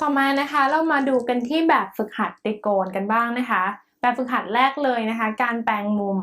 ต่อมานะคะเรามาดูกันที่แบบฝึกหัดติโกณกันบ้างนะคะ แบบฝึกหัดแรกเลยนะคะ การแปลงมุม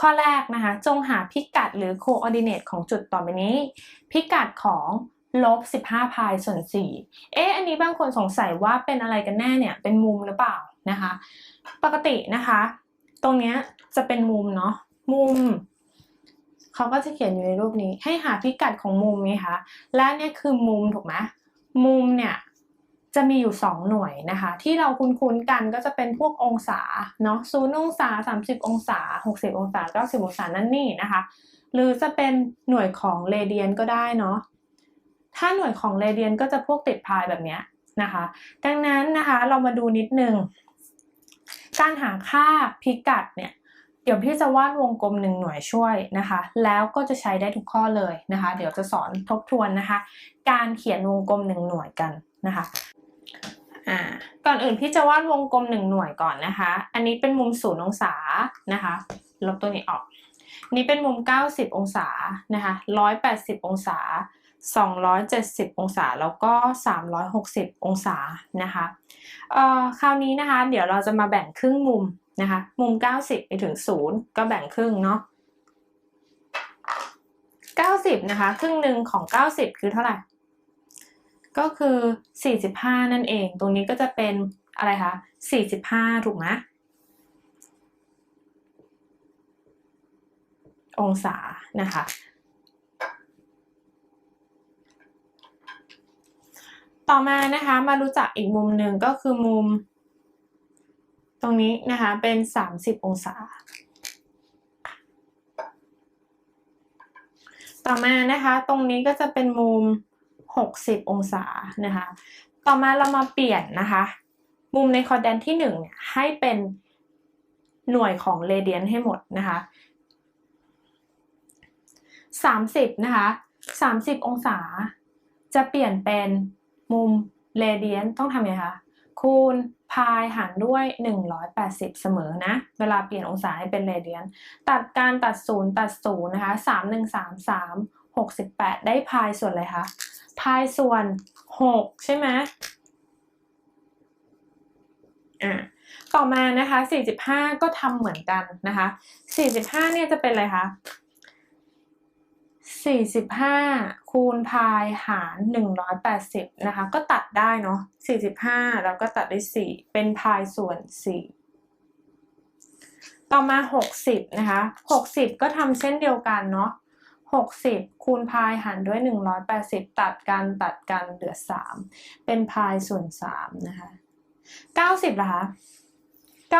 ข้อแรกนะคะ จงหาพิกัดหรือ coordinate ของจุดต่อไปนี้ พิกัดของลบ15พายส่วน4เอ๊ะอันนี้บางคนสงสัยว่าเป็นอะไรกันแน่เนี่ย เป็นมุมหรือเปล่านะคะ ปกตินะคะ ตรงเนี้ยจะเป็นมุมเนาะมุมเขาก็จะเขียนอยู่ในรูปนี้ ให้หาพิกัดของมุมนี้คะและเนี่ยคือมุมถูกไหมมุมเนี่ย จะมีอยู่ 2 หน่วยนะคะ ที่เราคุ้นๆกันก็จะเป็นพวกองศาเนาะศูนย์องศา 30 องศา 60 องศา 90 องศานั่นนี่นะคะ หรือจะเป็นหน่วยของเรเดียนก็ได้เนาะถ้าหน่วยของเรเดียนก็จะพวกติดพายแบบเนี้ยนะคะ ดังนั้นนะคะเรามาดูนิดนึงการหาค่าพิกัดเนี่ยเดี๋ยวพี่จะวาดวงกลมหนึ่งหน่วยช่วยนะคะ แล้วก็จะใช้ได้ทุกข้อเลยนะคะ เดี๋ยวจะสอนทบทวนนะคะ การเขียนวงกลมหนึ่งหน่วยกันนะคะ อ่าก่อนอื่นพี่จะวาดวงกลมหนึ่งหน่วยก่อนนะคะ อันนี้เป็นมุมศูนย์องศานะคะ ลบตัวนี้ออก นี่เป็นมุม 90 องศานะคะ 180 องศา 270 องศา แล้วก็ 360 องศานะคะเอ่อคราวนี้นะคะ เดี๋ยวเราจะมาแบ่งครึ่งมุมนะคะ มุม 90 ไปถึง 0 ก็แบ่งครึ่งเนาะ90 นะคะ ครึ่งหนึ่งของ 90 คือเท่าไหร่ ก็คือ 45 นั่นเอง ตรงนี้ก็จะเป็นอะไรคะ 45 ถูกไหมองศานะคะ ต่อมานะคะมารู้จักอีกมุมหนึ่งก็คือมุม ตรงนี้นะคะเป็น 30 องศา ต่อมานะคะตรงนี้ก็จะเป็นมุม 60 องศานะคะ ต่อมาเรามาเปลี่ยนนะคะ มุมในคอร์แดนที่1เนี่ยให้เป็นหน่วยของเรเดียนให้หมดนะคะ30นะคะ30 องศา จะเปลี่ยนเป็นมุมเรเดียนต้องทำยังไงคะคูณพายหารด้วย 180 เสมอนะ เวลาเปลี่ยนองศาให้เป็นเรเดียน ตัดการตัดศูนย์ตัดศูนย์นะคะ 3 1 3 3 68 ได้พายส่วนอะไรคะ พายส่วน 6 ใช่ไหมอ่าต่อมานะคะ 45 ก็ทำเหมือนกันนะคะ 45 เนี่ยจะเป็นอะไรคะ 45 คูณพายหาร 180 นะคะ ก็ตัดได้เนาะ 45 แล้วก็ตัดได้4เป็นพายส่วน 4 ต่อมา 60 นะคะ 60 ก็ทำเช่นเดียวกันเนาะ 60 คูณพายหารด้วย 180 ตัดกันตัดกันเหลือ 3 เป็นพายส่วน3นะคะ 90ล่ะคะ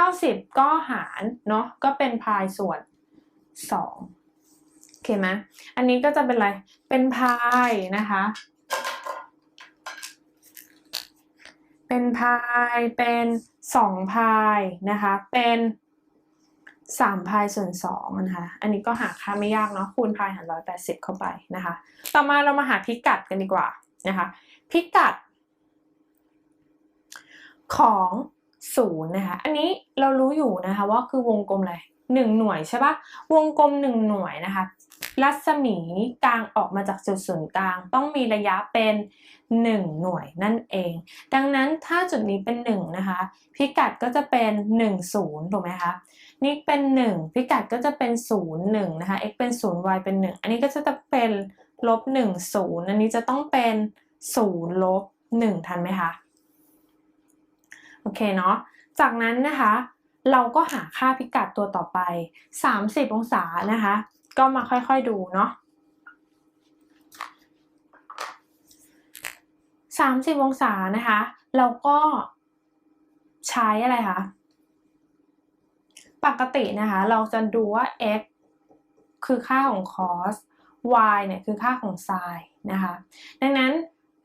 90 ก็หารเนาะก็เป็นพายส่วน 2โอเคไหมอันนี้ก็จะเป็นอะไร เป็นพายนะคะ เป็นพาย เป็นสองพายนะคะ เป็น สามพายส่วนสองนะคะ อันนี้ก็หาค่าไม่ยากเนาะ คูณพายหารร้อยแปดสิบเข้าไปนะคะ ต่อมาเรามาหาพิกัดกันดีกว่านะคะ พิกัด ของศูนย์นะคะ อันนี้เรารู้อยู่นะคะว่าคือวงกลมอะไรหนึ่งหน่วยใช่ปะวงกลมหนึ่งหน่วยนะคะ รัศมีกลางออกมาจากจุดศูนย์กลาง ต้องมีระยะเป็น 1 หน่วยนั่นเอง ดังนั้นถ้าจุดนี้เป็น 1 นะคะ พิกัดก็จะเป็น 1 0ถูกไหมคะนี่เป็น 1 พิกัดก็จะเป็น 0 1 นะคะ x เป็น 0 y เป็น 1 อันนี้ก็จะเป็นลบ1 0 อันนี้จะต้องเป็น0ลบ1ทันไหมคะโอเคเนาะจากนั้นนะคะ เราก็หาค่าพิกัดตัวต่อไป 30 องศานะคะ ก็มาค่อยๆดูเนาะ30องศานะคะ เราก็ใช้อะไรคะ ปกตินะคะ เราจะดูว่า x คือค่าของ cos y เนี่ยคือค่าของ sin นะคะ ดังนั้น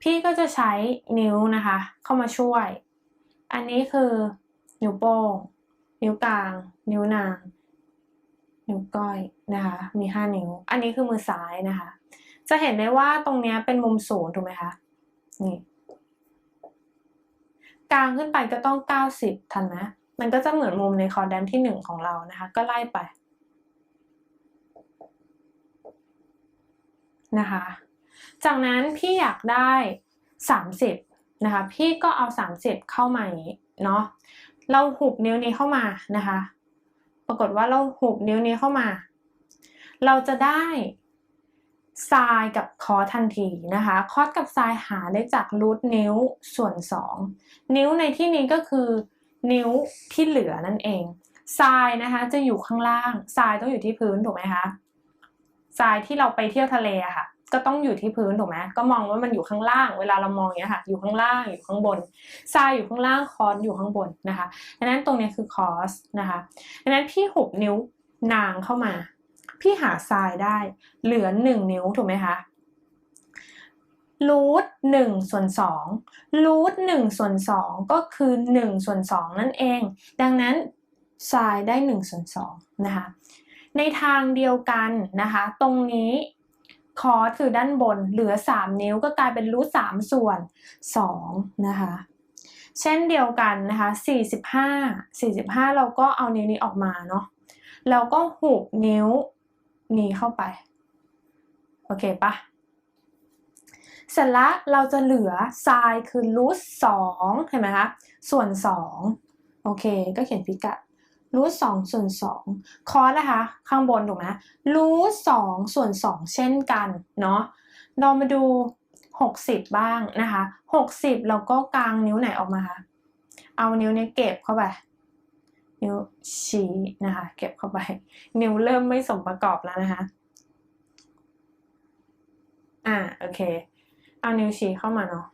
พี่ก็จะใช้นิ้วนะคะ เข้ามาช่วย อันนี้คือนิ้วโป้ง นิ้วกลาง นิ้วนาง นิ้วก้อยนะคะมี 5 นิ้ว อันนี้คือมือซ้ายนะคะ จะเห็นได้ว่าตรงนี้เป็นมุมศูนย์ถูกไหมคะนี่กลางขึ้นไปก็ต้อง 90 ทันไหมมันก็จะเหมือนมุมในคอร์แดนที่ 1 ของเรานะคะ ก็ไล่ไปนะคะ จากนั้นพี่อยากได้ 30นะคะ พี่ก็เอา 30 เข้ามาอย่างนี้เนาะเราหุบนิ้วนี้เข้ามานะคะ ปรากฏว่าเราหุบนิ้วนี้เข้ามา เราจะได้ไซน์กับคอทันทีนะคะคอสกับไซน์หาได้จากรูทนิ้วส่วน 2 นิ้วในที่นี้ก็คือ นิ้วที่เหลือนั่นเองทรายนะคะจะอยู่ข้างล่างทรายต้องอยู่ที่พื้นถูกไหมคะทรายที่เราไปเที่ยวทะเลอะค่ะ ก็ต้องอยู่ที่พื้นถูกไหมก็มองว่ามันอยู่ข้างล่าง เวลาเรามองอย่างเงี้ยค่ะ อยู่ข้างล่างอยู่ข้างบนทรายอยู่ข้างล่างคอสอยู่ข้างบนนะคะดังนั้นตรงนี้คือคอสนะคะดังนั้นพี่หุบนิ้วนางเข้ามา พี่หาทรายได้ เหลือหนึ่งนิ้วถูกไหมคะรูทหนึ่งส่วนสองรูทหนึ่งส่วนสองก็คือหนึ่งส่วนสองนั่นเอง ดังนั้นทรายได้1ส่วน2นะคะในทางเดียวกันนะคะ ตรงนี้ คอสคือด้านบนเหลือ 3 นิ้วก็กลายเป็นรูท3ส่วน2นะคะเช่นเดียวกันนะคะ45 45 เราก็เอานิ้วนี้ออกมาเนาะแล้วก็หุบนิ้วนี้เข้าไป โอเคปะเสร็จแล้วเราจะเหลือไซน์คือรูทสองเห็นไหมคะ ส่วน 2 โอเค ก็เขียนพิกัด รูทสองส่วนสองคอสนะคะ ข้างบนถูกไหมรูทสองส่วนสองเช่นกันเนาะเรามาดูหกสิบบ้างนะคะหกสิบเราก็กางนิ้วไหนออกมาคะเอานิ้วนี้เก็บเข้าไป นิ้วชี้นะคะ เก็บเข้าไป นิ้วเริ่มไม่สมประกอบแล้วนะคะ อ่าโอเค เอานิ้วชี้เข้ามาเนาะ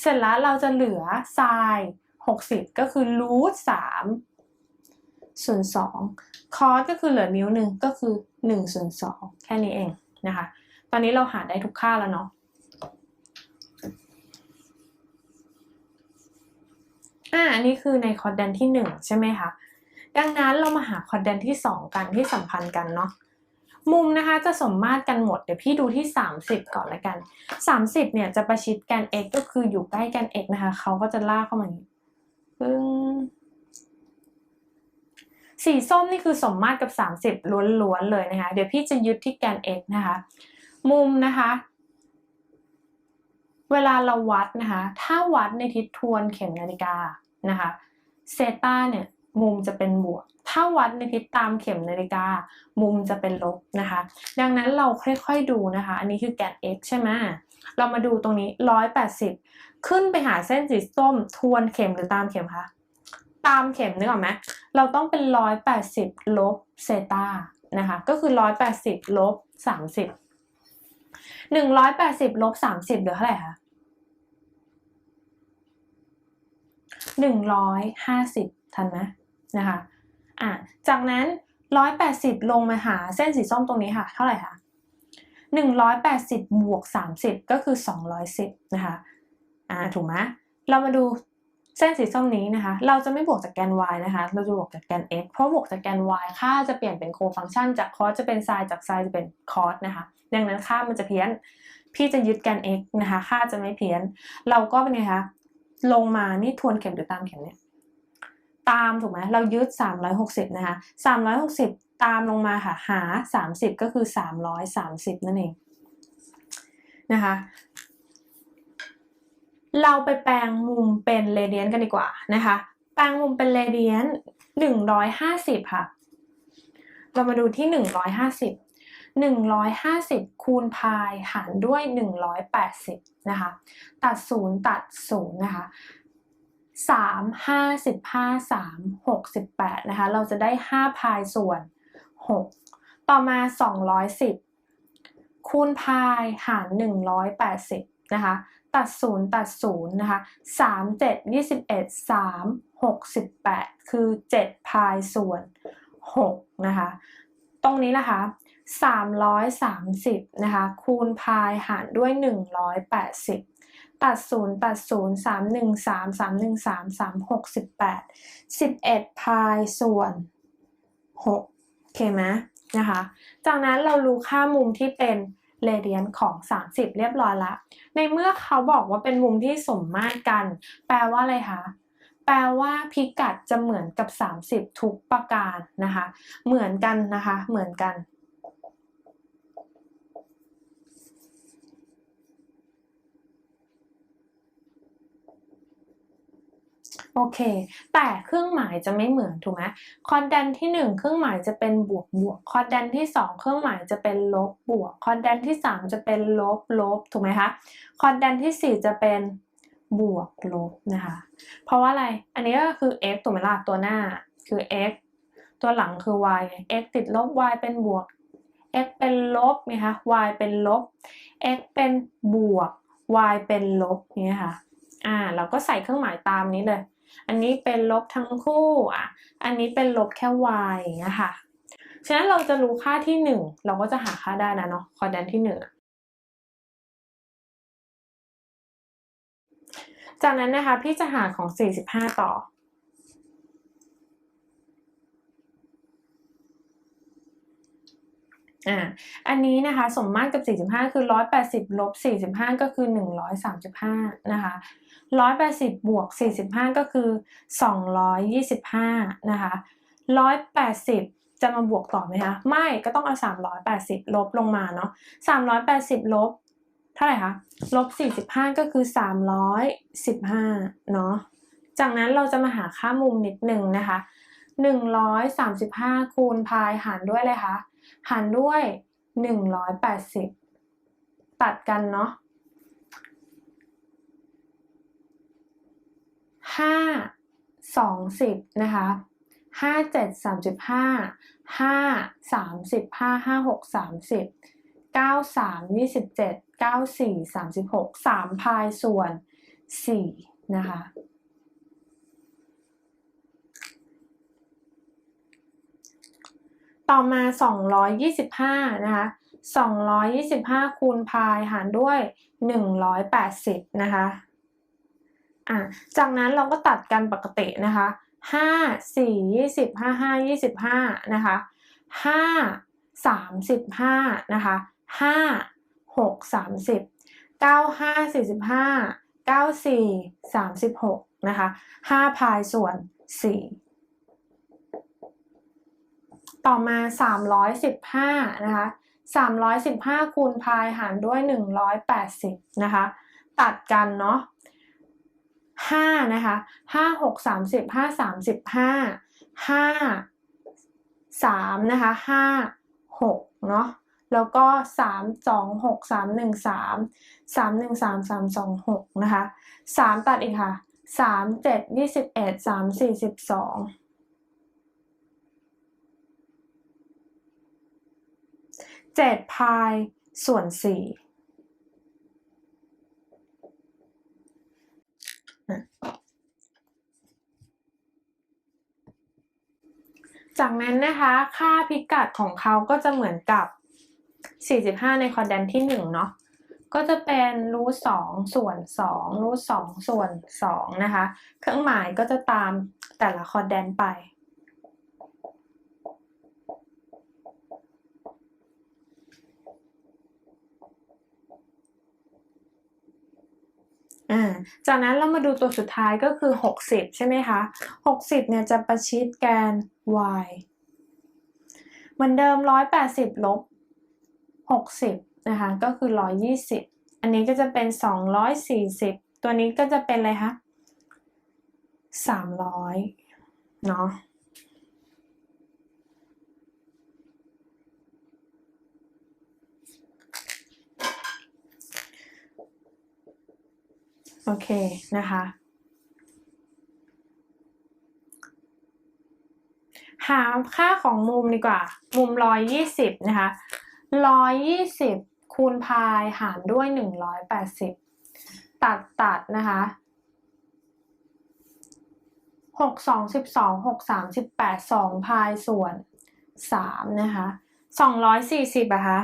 เสร็จแล้วเราจะเหลือไซน์หกสิบก็คือรูทสาม ส่วน2คอสก็คือเหลือนิ้วหนึ่งก็คือ1ส่วน2แค่นี้เองนะคะ ตอนนี้เราหาได้ทุกค่าแล้วเนาะอ่าอันนี้คือในคอร์ดแดนที่ 1 ใช่ไหมคะ ดังนั้นเรามาหาคอร์ดแดนที่ 2 กันที่สัมพันธ์กันเนาะ มุมนะคะจะสมมาตรกันหมด เดี๋ยวพี่ดูที่ 30 ก่อนละกัน 30เนี่ยจะประชิดแกน x ก็คืออยู่ใกล้แกน x นะคะ เขาก็จะลากเข้ามาอย่างนี้ปึ้ง สีส้มนี่คือสมมาตรกับ 30 ล้วนๆเลยนะคะ เดี๋ยวพี่จะยึดที่แกน x นะคะ มุมนะคะ เวลาเราวัดนะคะ ถ้าวัดในทิศทวนเข็มนาฬิกานะคะเซตาเนี่ยมุมจะเป็นบวก ถ้าวัดในทิศตามเข็มนาฬิกา มุมจะเป็นลบนะคะ ดังนั้นเราค่อยๆดูนะคะ อันนี้คือแกน x ใช่ไหมเรามาดูตรงนี้ 180 ขึ้นไปหาเส้นสีส้มทวนเข็มหรือตามเข็มคะ ตามเข็มนึกออกไหม เราต้องเป็นร้อยแปดสิบลบเซตานะคะ ก็คือร้อยแปดสิบลบสามสิบหนึ่งร้อยแปดสิบลบสามสิบเหลือเท่าไหร่คะหนึ่งร้อยห้าสิบทันไหมนะคะอะจากนั้นร้อยแปดสิบลงมาหาเส้นสีส้มตรงนี้ค่ะ เท่าไหร่คะหนึ่งร้อยแปดสิบบวกสามสิบก็คือสองร้อยสิบนะคะอ่าถูกไหมเรามาดู เส้นสีส้มนี้นะคะ เราจะไม่บวกจากแกน y นะคะ เราจะบวกจากแกน x เพราะบวกจากแกน y ค่าจะเปลี่ยนเป็นโคฟังชัน จากคอสจะเป็นไซน์จากไซน์จะเป็นคอสนะคะ ดังนั้นค่ามันจะเพี้ยน พี่จะยึดแกน x นะคะ ค่าจะไม่เพี้ยน เราก็เป็นไงคะ ลงมา นี่ทวนเข็มหรือตามเข็มเนี่ย ตามถูกไหมเรายึด 360 นะคะ 360 ตามลงมาค่ะ หา 30 ก็คือ 330 นั่นเองนะคะ เราไปแปลงมุมเป็นเรเดียนกันดีกว่านะคะ แปลงมุมเป็นเรเดียนหนึ่งร้อยห้าสิบค่ะ เรามาดูที่หนึ่งร้อยห้าสิบหนึ่งร้อยห้าสิบคูณพายหารด้วยหนึ่งร้อยแปดสิบนะคะ ตัดศูนย์ตัดศูนย์นะคะสามห้าสิบห้าสามหกสิบแปดนะคะ เราจะได้ห้าพายส่วนหกต่อมาสองร้อยสิบคูณพายหารหนึ่งร้อยแปดสิบนะคะ ตัดศูนย์ตัดศูนย์นะคะสามเจ็ดยี่สิบเอ็ดสามหกสิบแปดคือเจ็ดพายส่วนหกนะคะ ตรงนี้นะคะสามร้อยสามสิบนะคะคูณพายหารด้วยหนึ่งร้อยแปดสิบตัดศูนย์ตัดศูนย์สามหนึ่งสามสามหนึ่งสามสามหกสิบแปดสิบเอ็ดพายส่วนหกโอเคไหมนะคะ จากนั้นเรารู้ค่ามุมที่เป็น เรเดียนของ 30 เรียบร้อยละ ในเมื่อเขาบอกว่าเป็นมุมที่สมมาตรกัน แปลว่าอะไรคะ แปลว่าพิกัดจะเหมือนกับ 30 ทุกประการนะคะ เหมือนกันนะคะ เหมือนกัน โอเค แต่เครื่องหมายจะไม่เหมือนถูกไหมคอร์ดแดนที่ 1 เครื่องหมายจะเป็นบวกบวกคอร์ดแดนที่ 2 เครื่องหมายจะเป็นลบบวกคอร์ดแดนที่ 3 จะเป็นลบลบถูกไหมคะคอร์ดแดนที่ 4 จะเป็นบวกลบนะคะเพราะว่าอะไรอันนี้ก็คือ x ถูกไหมล่ะตัวหน้าคือ x ตัวหลังคือ y x ติดลบ y เป็นบวก x เป็นลบนะคะ y เป็นลบ x เป็นบวก y เป็นลบเนี่ยค่ะอ่าเราก็ใส่เครื่องหมายตามนี้เลย อันนี้เป็นลบทั้งคู่อะ อันนี้เป็นลบแค่ y อย่างเงี้ยค่ะ ฉะนั้นเราจะรู้ค่าที่ 1 เราก็จะหาค่าได้นะเนาะคอร์ดแดนที่1จากนั้นนะคะพี่จะหาของ 45 ต่อ อ่าอันนี้นะคะสมมาตรกับ 45 คือ 180ลบ45 ก็คือ 135 นะคะ 180 บวก 45 ก็คือ 225 นะคะ 180 จะมาบวกต่อไหมคะไม่ก็ต้องเอา 380 ลบลงมาเนาะ380 ลบ เท่าไหร่คะลบ 45 ก็คือ 315 เนาะจากนั้นเราจะมาหาค่ามุมนิดหนึ่งนะคะ 135 คูณพายหารด้วยเลยคะ หารด้วย 180 ตัดกันเนาะห้าสองสิบนะคะห้าเจ็ดสามสิบห้าห้าสามสิบห้าห้าหกสามสิบเก้าสามยี่สิบเจ็ดเก้าสี่สามสิบหกสามพายส่วนสี่นะคะ ต่อมา 225 นะคะ 225 คูณพายหารด้วย 180 นะคะอะจากนั้นเราก็ตัดกันปกตินะคะ 5 4 20 5 5 25 นะคะ 5 35 นะคะ 5 6 30 9 5 45 9 4 36 นะคะ 5 พายส่วน 4 ต่อมา 315 นะคะ 315 คูณพายหารด้วย 180 นะคะ ตัดกันเนาะ5นะคะ 5 6 30 5 35 5 3นะคะ5 6เนาะ แล้วก็ 3 2 6 3 1 3 3 1 3 3 2 6 นะคะ 3 ตัดอีกค่ะ 3 7 21 3 42 เจ็ดพายส่วนสี่จากนั้นนะคะ ค่าพิกัดของเขาก็จะเหมือนกับ 45 ในคอร์ดแดนที่ 1 เนาะ ก็จะเป็นรูทสองส่วน2รูทสองส่วน2นะคะ เครื่องหมายก็จะตามแต่ละคอร์ดแดนไป อ่า จากนั้นเรามาดูตัวสุดท้ายก็คือ 60 ใช่ไหมคะ 60 เนี่ยจะประชิดแกน y เหมือนเดิม 180 ลบ 60 นะคะ ก็คือ 120 อันนี้ก็จะเป็น 240 ตัวนี้ก็จะเป็นอะไรคะ300 เนาะ โอเคนะคะ หาค่าของมุมดีกว่า มุม120นะคะ120คูณพายหารด้วย180ตัดตัดนะคะ6 2 12 6 3 18 2พายส่วน3นะคะ240อะคะ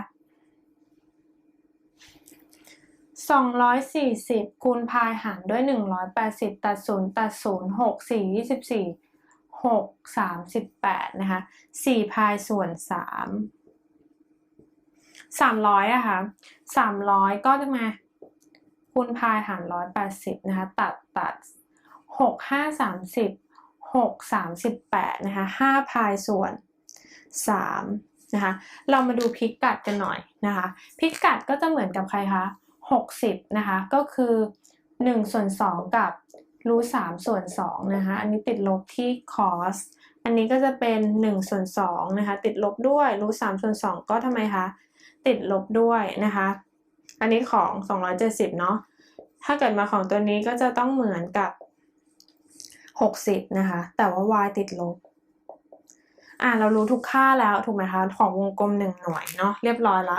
240คูณพายหารด้วย 180 ตัด0ตัด0 6 4 24 6 38 นะคะ 4 พายส่วน 3 300อะคะ่ะ300 ก็จะมาคูณพายหาร 180 นะคะ ตัดตัด 6 5 30 6 38 นะคะ 5 พายส่วน 3 นะคะ เรามาดูพิกัดกันหน่อยนะคะ พิกัดก็จะเหมือนกับใครคะ 60นะคะก็คือ1ส่วน2กับรูทสามส่วนสองนะคะอันนี้ติดลบที่ cos อันนี้ก็จะเป็นหนึ่งส่วนสองนะคะติดลบด้วยรูทสามส่วนสองก็ทำไมคะติดลบด้วยนะคะอันนี้ของสองร้อยเจ็ดสิบเนาะถ้าเกิดมาของตัวนี้ก็จะต้องเหมือนกับหกสิบนะคะแต่ว่า y ติดลบอ่าเรารู้ทุกค่าแล้วถูกไหมคะของวงกลมหนึ่งหน่วยเนาะเรียบร้อยละ